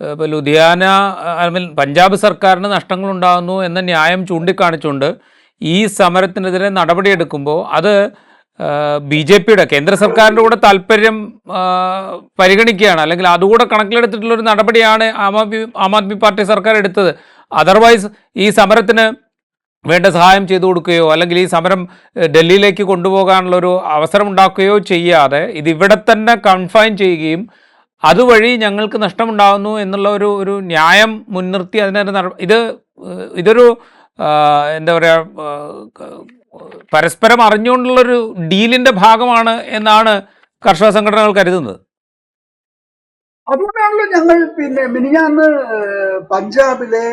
ഇപ്പോൾ Ludhiana I mean Punjab സർക്കാരിന് നഷ്ടങ്ങളുണ്ടാകുന്നു എന്ന ന്യായം ചൂണ്ടിക്കാണിച്ചുകൊണ്ട് ഈ സമരത്തിനെതിരെ നടപടിയെടുക്കുമ്പോൾ അത് ബി ജെ പിയുടെ കേന്ദ്ര സർക്കാരിന്റെ കൂടെ താല്പര്യം പരിഗണിക്കുകയാണ്. അല്ലെങ്കിൽ അതുകൂടെ കണക്കിലെടുത്തിട്ടുള്ളൊരു നടപടിയാണ് ആം ആദ്മി ആം ആദ്മി പാർട്ടി സർക്കാർ എടുത്തത്. അതർവൈസ് ഈ സമരത്തിന് വേണ്ട സഹായം ചെയ്തു കൊടുക്കുകയോ അല്ലെങ്കിൽ ഈ സമരം ഡൽഹിയിലേക്ക് കൊണ്ടുപോകാനുള്ളൊരു അവസരം ഉണ്ടാക്കുകയോ ചെയ്യാതെ ഇതിവിടെ തന്നെ കൺഫൈൻ ചെയ്യുകയും അതുവഴി ഞങ്ങൾക്ക് നഷ്ടമുണ്ടാകുന്നു എന്നുള്ള ഒരു ഒരു ന്യായം മുൻനിർത്തി അതിനൊരു ഇത് ഇതൊരു എന്താ പറയുക പരസ്പരം അറിഞ്ഞുകൊണ്ടുള്ളൊരു ഡീലിന്റെ ഭാഗമാണ് എന്നാണ് കർഷക സംഘടനകൾ കരുതുന്നത്. അതുകൊണ്ടാണല്ലോ ഞങ്ങൾ പിന്നെ മിനിഞ്ഞാന്ന് പഞ്ചാബിലെ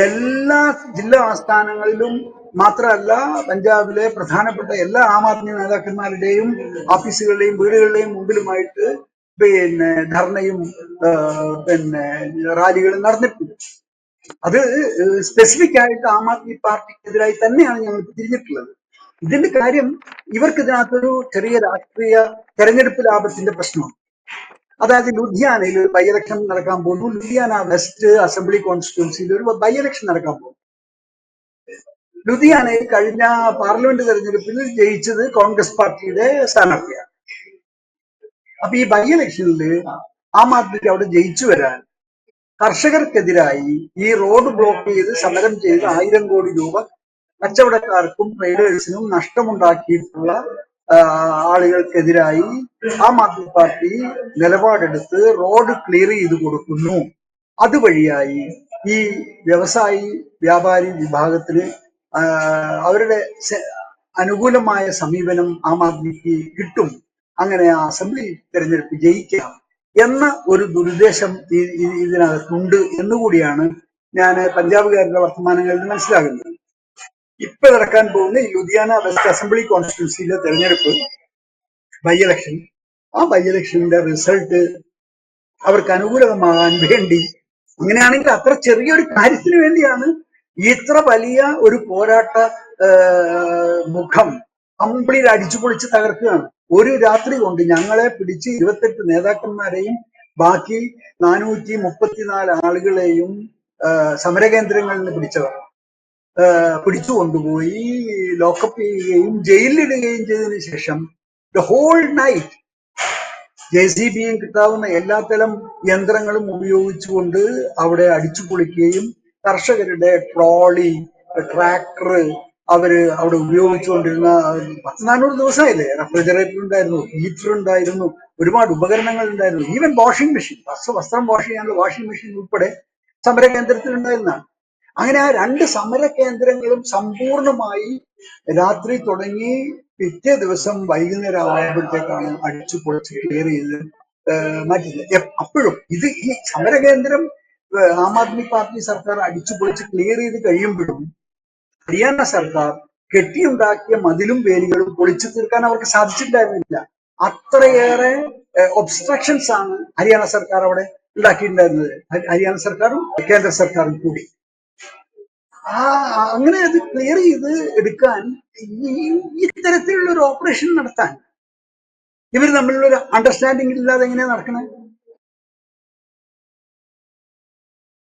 എല്ലാ ജില്ലാ ആസ്ഥാനങ്ങളിലും മാത്രമല്ല പഞ്ചാബിലെ പ്രധാനപ്പെട്ട എല്ലാ ആം ആദ്മി നേതാക്കന്മാരുടെയും ഓഫീസുകളുടെയും വീടുകളുടെയും മുമ്പിലുമായിട്ട് പിന്നെ ധർണയും പിന്നെ റാലികളും നടന്നിട്ടുണ്ട്. അത് സ്പെസിഫിക് ആയിട്ട് ആം ആദ്മി പാർട്ടിക്കെതിരായി തന്നെയാണ് ഞങ്ങൾ തിരിഞ്ഞിട്ടുള്ളത്. ഇതിന്റെ കാര്യം ഇവർക്ക് ഇതിനകത്തൊരു ചെറിയ രാഷ്ട്രീയ തെരഞ്ഞെടുപ്പ് ലാഭത്തിന്റെ പ്രശ്നമാണ്. അതായത് ലുധിയാനയിൽ ഒരു ബൈ ഇലക്ഷൻ നടക്കാൻ പോകുന്നു. ലുധിയാന വെസ്റ്റ് അസംബ്ലി കോൺസ്റ്റിറ്റ്യുവൻസിയിൽ ഒരു ബൈ ഇലക്ഷൻ നടക്കാൻ പോകുന്നു. ലുധിയാനയിൽ കഴിഞ്ഞ പാർലമെന്റ് തെരഞ്ഞെടുപ്പിൽ ജയിച്ചത് കോൺഗ്രസ് പാർട്ടിയുടെ സ്ഥാനാർത്ഥിയാണ്. അപ്പൊ ഈ ബൈ ഇലക്ഷനിൽ ആം ആദ്മിക്ക് അവിടെ ജയിച്ചു വരാൻ കർഷകർക്കെതിരായി ഈ റോഡ് ബ്ലോക്ക് ചെയ്ത് സമരം ചെയ്ത് ആയിരം കോടി രൂപ കച്ചവടക്കാർക്കും ട്രേഡേഴ്സിനും നഷ്ടമുണ്ടാക്കിയിട്ടുള്ള ആളുകൾക്കെതിരായി ആം ആദ്മി പാർട്ടി നിലപാടെടുത്ത് റോഡ് ക്ലിയർ ചെയ്ത് കൊടുക്കുന്നു. അതുവഴിയായി ഈ വ്യവസായി വ്യാപാരി വിഭാഗത്തിന് അവരുടെ അനുകൂലമായ സമീപനം ആം ആദ്മിക്ക് കിട്ടും. അങ്ങനെ ആ അസംബ്ലി തെരഞ്ഞെടുപ്പ് ജയിക്കാം എന്ന ഒരു ദുരുദ്ദേശം ഇതിനകത്തുണ്ട് എന്നുകൂടിയാണ് ഞാൻ പഞ്ചാബുകാരുടെ വർത്തമാനങ്ങളിൽ മനസ്സിലാകുന്നത്. ഇപ്പൊ നടക്കാൻ പോകുന്ന ഈ ലുധിയാന വെസ്റ്റ് അസംബ്ലി കോൺസ്റ്റിറ്റ്യൂൻസിയിലെ തെരഞ്ഞെടുപ്പ് ബൈ ഇലക്ഷൻ ആ ബൈ ഇലക്ഷന്റെ റിസൾട്ട് അവർക്ക് അനുകൂലമാകാൻ വേണ്ടി അങ്ങനെയാണെങ്കിൽ അത്ര ചെറിയൊരു കാര്യത്തിന് വേണ്ടിയാണ് ഇത്ര വലിയ ഒരു പോരാട്ട മുഖം കംപ്ലീറ്റ് അടിച്ചു പൊളിച്ച് തകർക്കുകയാണ്. ഒരു രാത്രി കൊണ്ട് ഞങ്ങളെ പിടിച്ച് ഇരുപത്തെട്ട് നേതാക്കന്മാരെയും ബാക്കി നാനൂറ്റി മുപ്പത്തിനാല് ആളുകളെയും സമരകേന്ദ്രങ്ങളിൽ നിന്ന് പിടിച്ചവർ പിടിച്ചു കൊണ്ടുപോയി ലോക്കപ്പ് ചെയ്യുകയും ജയിലിലിടുകയും ചെയ്തതിനു ശേഷം the whole night J C ബിയും കിട്ടാവുന്ന എല്ലാത്തരം യന്ത്രങ്ങളും ഉപയോഗിച്ചുകൊണ്ട് അവിടെ അടിച്ചു പൊളിക്കുകയും കർഷകരുടെ ട്രോളി ട്രാക്ടർ അവർ അവിടെ ഉപയോഗിച്ചുകൊണ്ടിരുന്ന നാനൂറ് ദിവസമായില്ലേ? റെഫ്രിജറേറ്റർ ഉണ്ടായിരുന്നു ഹീറ്റർ ഉണ്ടായിരുന്നു ഒരുപാട് ഉപകരണങ്ങൾ ഉണ്ടായിരുന്നു ഈവൻ വാഷിംഗ് മെഷീൻ വസ്ത്ര വസ്ത്രം വാഷ് ചെയ്യാനുള്ള വാഷിംഗ് മെഷീൻ ഉൾപ്പെടെ സമര കേന്ദ്രത്തിൽ ഉണ്ടായിരുന്നതാണ് അങ്ങനെ ആ രണ്ട് സമര കേന്ദ്രങ്ങളും സമ്പൂർണമായി രാത്രി തുടങ്ങി പിറ്റേ ദിവസം വൈകുന്നേരം ആകുമ്പോഴത്തേക്കാണ് അടിച്ചു പൊളിച്ച് ക്ലിയർ ചെയ്ത് മാറ്റുന്നത് അപ്പോഴും ഇത് ഈ സമര കേന്ദ്രം ആം ആദ്മി പാർട്ടി സർക്കാർ അടിച്ചു പൊളിച്ച് ക്ലിയർ ചെയ്ത് കഴിയുമ്പോഴും ഹരിയാന സർക്കാർ കെട്ടിയുണ്ടാക്കിയ മതിലും വേലികളും പൊളിച്ചു തീർക്കാൻ അവർക്ക് സാധിച്ചിട്ടുണ്ടായിരുന്നില്ല. അത്രയേറെ ഒബ്സ്ട്രക്ഷൻസ് ആണ് ഹരിയാന സർക്കാർ അവിടെ ഉണ്ടാക്കിയിട്ടുണ്ടായിരുന്നത്. ഹരിയാന സർക്കാരും കേന്ദ്ര സർക്കാരും കൂടി. ആ അങ്ങനെ അത് ക്ലിയർ ചെയ്ത് എടുക്കാൻ ഇത്തരത്തിലുള്ള ഒരു ഓപ്പറേഷൻ നടത്താൻ ഇവർ തമ്മിലുള്ള ഒരു അണ്ടർസ്റ്റാൻഡിംഗ് ഇല്ലാതെ എങ്ങനെയാ നടക്കണേ?